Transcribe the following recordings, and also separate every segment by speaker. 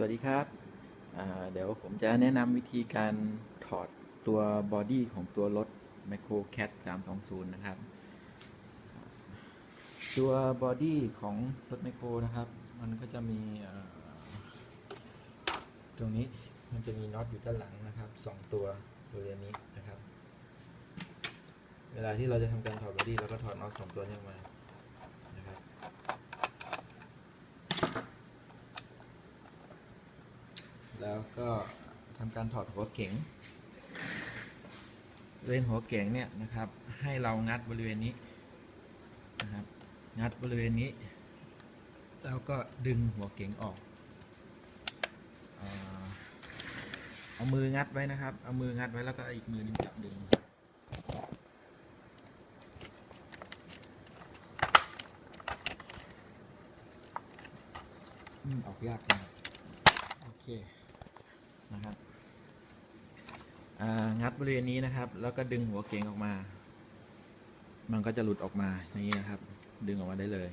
Speaker 1: สวัสดีครับ เดี๋ยวผมจะแนะนำวิธีการถอดตัวบอดี้ของตัวรถ Micro Cat 320 นะครับ ตัวบอดี้ของรถ Micro นะครับ มันก็จะมีตรงนี้มันจะมีน็อตอยู่ด้านหลังนะครับสองตัวบริเวณนี้นะครับ เวลาที่เราจะทำการถอดบอดี้เราก็ถอดน็อตสองตัวนี้ออกมานะครับ แล้วก็ทำการถอดหัวเก๋งบริเวณหัวเก๋งเนี่ยนะครับ ให้เรางัดบริเวณนี้นะครับ งัดบริเวณนี้ แล้วก็ดึงหัวเก๋งออกเอามืองัดไว้นะครับ เอามืองัดไว้แล้วก็อีกมือนึงจับดึงออกยากนะโอเค นะครับงัดบริเวณนี้นะครับ แล้วก็ดึงหัวเก๋งออกมา มันก็จะหลุดออกมาอย่างนี้นะครับ ดึงออกมาได้เลย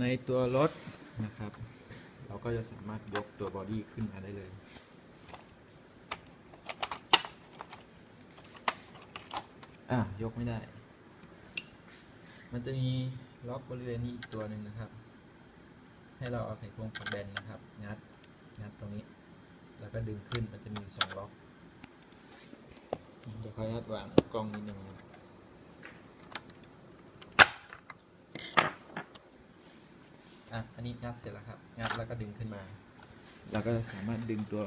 Speaker 1: ในตัวรถนะครับ เราก็จะสามารถยกตัวบอดี้ขึ้นมาได้เลยอะยกไม่ได้ มันจะมีล็อกบริเวณนี้อีกตัวหนึ่งนะครับ ให้เราเอาไขควงฝักแบนนะครับ งัด งัดตรงนี้ แล้วก็ดึงขึ้นมันจะมีสองล็อกเดี๋ยวขออนุญาตวางกล้องนิดนึงอะอันนี้งัดเสร็จแล้วครับ งัดแล้วก็ดึงขึ้นมา เราก็สามารถดึงตัว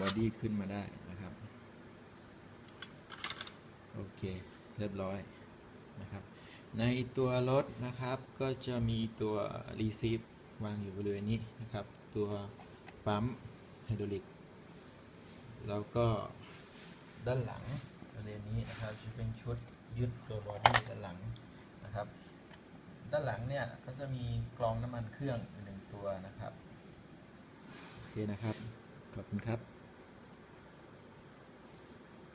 Speaker 1: บอดี้ขึ้นมาได้นะครับ โอเค เรียบร้อยนะครับ ในตัวรถนะครับก็จะมีตัวรีซีฟวางอยู่บริเวณนี้นะครับ ตัวปั๊ม ไฮดรอลิก แล้วก็ด้านหลังบริเวณนี้นะครับจะเป็นชุดยึดตัวบอดี้ด้านหลังนะครับ ด้านหลังเนี่ยก็จะมีกรองน้ำมันเครื่องหนึ่งตัวนะครับ โอเคนะครับ ขอบคุณครับ